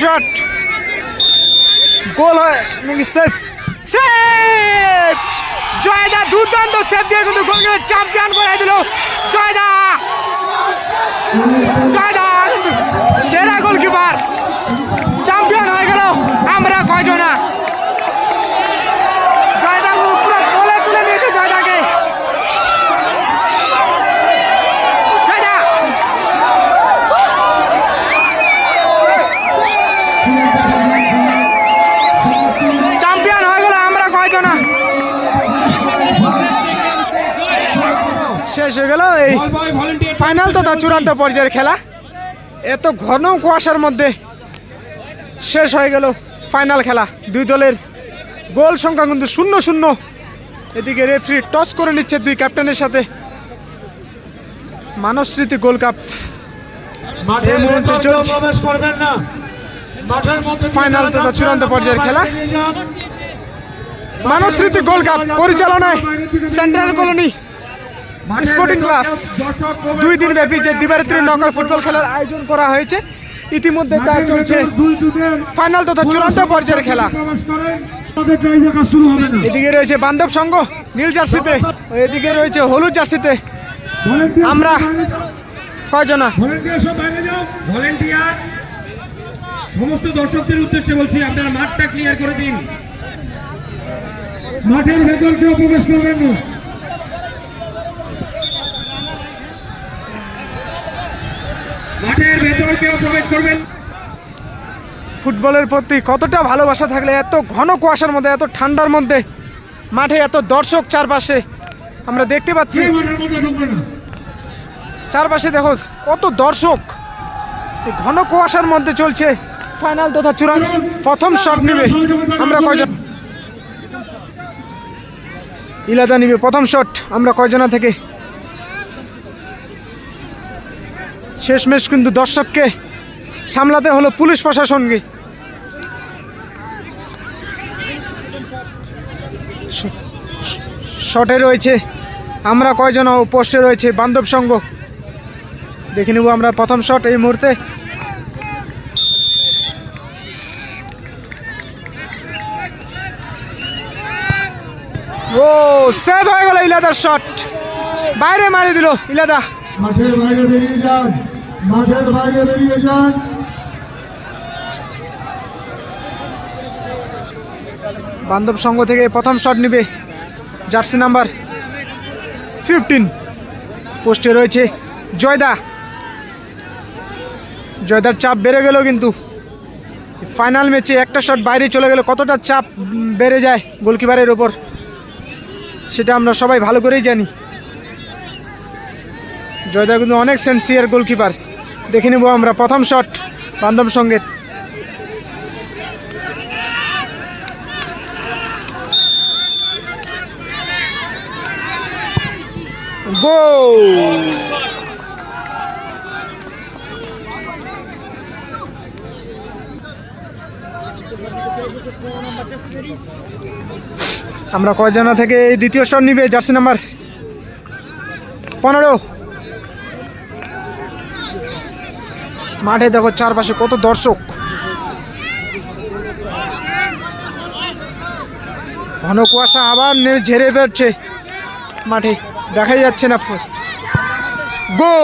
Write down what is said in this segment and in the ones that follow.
Shot goal হয় নাকি safe safe Joyda দুর্দান্ত সেফ দিয়ে কিন্তু গোলকে চ্যাম্পিয়ন করে দিল। জয়দা! জয়দা শেষ হয়ে গেল এই ফাইনাল তথা চূড়ান্ত পর্যায়ের খেলা। এত ঘন কুয়াশার মধ্যে শেষ হয়ে গেল ফাইনাল খেলা। দুই দলের গোল সংখ্যা কিন্তু শূন্য শূন্য। এদিকে রেফারি টস করে নিচ্ছে দুই ক্যাপ্টেনের সাথে। মানস স্মৃতি গোল্ড কাপ ফাইনাল যারা তথা চূড়ান্ত পর্যায়ের খেলা। বাইরে নিয়ে যান। মানস স্মৃতি গোল্ড কাপ পরিচালনায় সেন্ট্রাল কলোনি স্পোর্টিং ক্লাব দুই দিন ব্যাপী যে। দিবারাত্রি নকআউট ফুটবল খেলার আয়োজন করা হয়েছে ইতিমধ্যে তা চলছে ফাইনাল তথা চূড়ান্ত পর্যায়ের খেলা। এদিকে রয়েছে বান্ধব সংঘ নীল জার্সিতে এদিকে রয়েছে হলুদ জার্সিতে। আমরা। কয়জনা? সমস্ত দর্শকদের উদ্দেশ্যে বলছি আপনারা মাঠটা ক্লিয়ার করে দিন। মাঠের ভেতর কেউ প্রবেশ করবেন না। মাঠের ভেতর কেউ প্রবেশ করবেন? ফুটবলের প্রতি কতটা ভালোবাসা থাকলে এত ঘন কুয়াশার মধ্যে এত ঠান্ডার মধ্যে মাঠে এত দর্শক চারপাশে আমরা দেখতে পাচ্ছি। চারপাশে দেখো কত দর্শক ঘন কুয়াশার মধ্যে চলছে ফাইনাল তথা চূড়ান্ত প্রথম শট নিবে। আমরা কয়জন? ইলাদা নিবে প্রথম শট আমরা কয়জনা থেকে? শেষমেশ কিন্তু দর্শককে সামলাতে হলো পুলিশ প্রশাসনকে। শটে রয়েছে। আমরা কয়জন পোস্টে রয়েছে? বান্ধব সংঘ। দেখে নেব আমরা প্রথম শট এই মুহূর্তে। ও, সেভ হয়ে গেল ইলাদার শট। বাইরে মারি দিল ইলাদা। মাঠের বাইরে বেরিয়ে যান। মাঠের বাইরে বেরিয়ে যান। বান্ধব সংঘ থেকে প্রথম শট নিবে জার্সি নাম্বার ফিফটিন পোস্টে রয়েছে জয়দা। জয়দার চাপ বেড়ে গেল কিন্তু। ফাইনাল ম্যাচে একটা শট বাইরে চলে গেলে। কতটা চাপ বেড়ে যায় গোলকিপারের ওপর সেটা আমরা সবাই ভালো করেই জানি। জয়দা কিন্তু অনেক সেন্সিয়ার গোলকিপার দেখে নেব আমরা প্রথম শট বান্ধব সংগীত। আমরা কয়জনা থেকে দ্বিতীয় শট নিবে? জার্সি নাম্বার পনেরো। মাঠে দেখো চারপাশে কত দর্শক। ঘন কুয়াশা আবার ঝেড়ে বেরছে মাঠে দেখাই যাচ্ছে না ফার্স্ট গো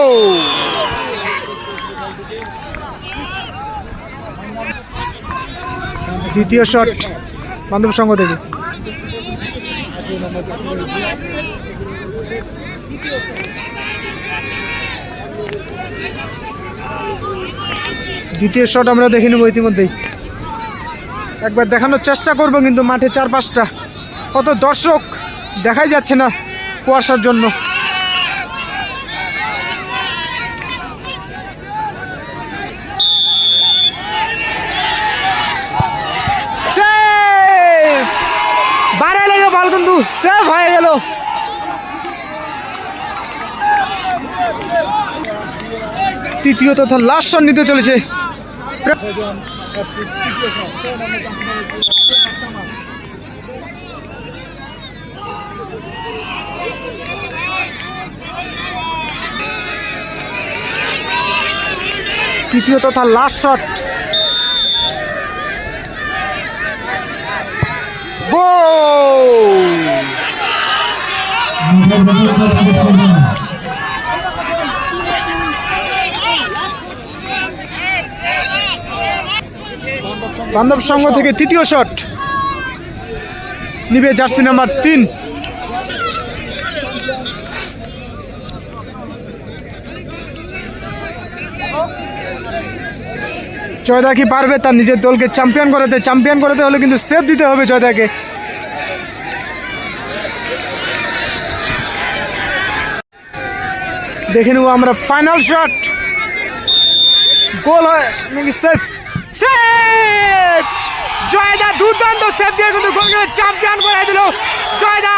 দ্বিতীয় শট বান্ধব সংঘ থেকে। দ্বিতীয় শট আমরা দেখে নেব ইতিমধ্যেই। একবার দেখানোর চেষ্টা করব কিন্তু মাঠে চার পাঁচটা কত দর্শক দেখাই যাচ্ছে না কুয়াশার জন্য! বাইরে লেগে বল কিন্তু। সেভ হয়ে গেল। তৃতীয় তথা লাস্ট শট নিতে চলেছে। তৃতীয় তথা লাস্ট শট গোল বান্ধব সংঘ থেকে তৃতীয় শট। নিবে জার্সি নাম্বার তিন। জয়দা কি পারবে, তার নিজের দলকে চ্যাম্পিয়ন করাতে। চ্যাম্পিয়ন করাতে হলে কিন্তু সেভ দিতে হবে জয়দাকে। দেখে নেব আমরা ফাইনাল শট গোল হয়, নাকি সেফ সেফ জয়দা দুর্দান্ত সেফ দিয়ে কিন্তু গোলকে চ্যাম্পিয়ন করে দিল। জয়দা!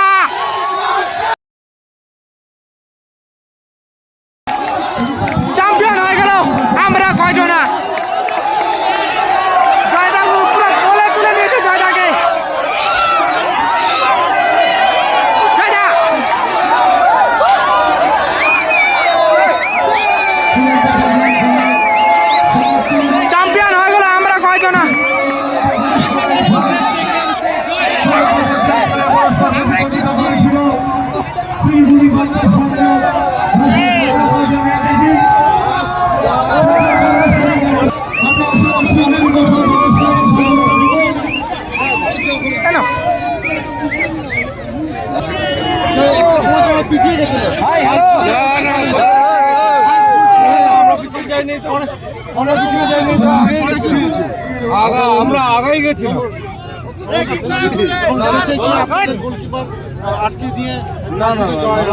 পিছিয়ে গেছিল আমরা আগাই গেছি আগা আমরা আগেই গেছিলাম। শেষে কি আটকে দিয়ে না না জয়